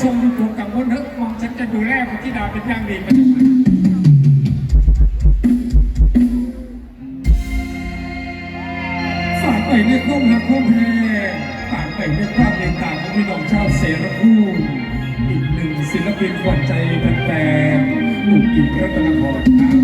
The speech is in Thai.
ทรงตัวกังวลเถอะมองฉันจะดูแลพระธิดาเป็นอย่างดีมันฝากไปเรียกข้มรักความแพงฝากไปเรียความเมตตาของพี่น้องชาวเสรภูมิอีกหนึ่งศิลปินขวัญใจแฟนๆหนุ่มญิงรัตนพรครับ